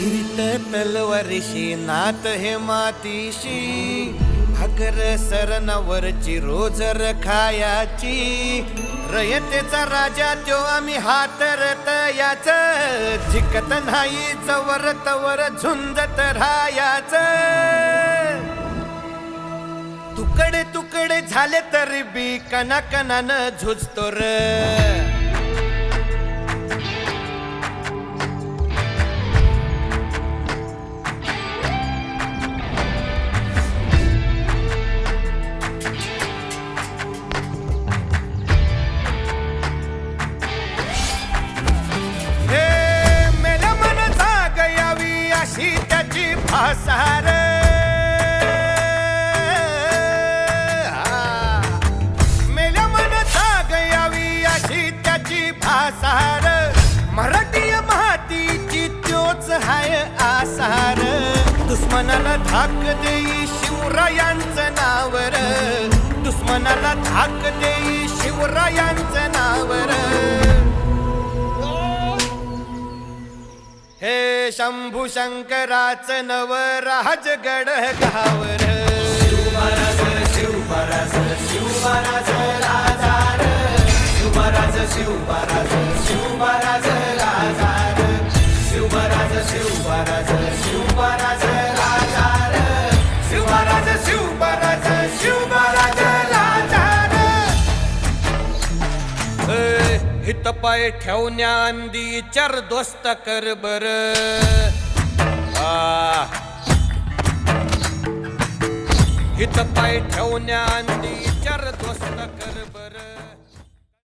फिरत तलवारीशी नात हे मातीशी. भाकर सरनवरची रोज रखायाची. रयतेचा राजा त्यो आम्ही हातरत याच. जिकत नाही चवर तवर झुंजत राहायाच. तुकडे तुकडे झाले तरी बी कना कनानं झुजतो र. त्याची फासार हा. मेल्या मन जाग यावी अशी त्याची फासार मराठी मातीची त्योच हाय आसार. दुश्मनाला धाक देई शिवरायांचं नावर. दुश्मनाला धाक देई शिवरायांचं नावर. शंभू शंकराच नव राजगड गावर शिवराज शिवराज शिवराज राजार शिवराज शिवराज शिवराज राजार शिवराज शिवराज शिवराज हितपाय हित पाय ठेवण्या अंदी चर दोस्त कर बर. हित पाय ठेवण्या अंदी चर दोस्त कर बर.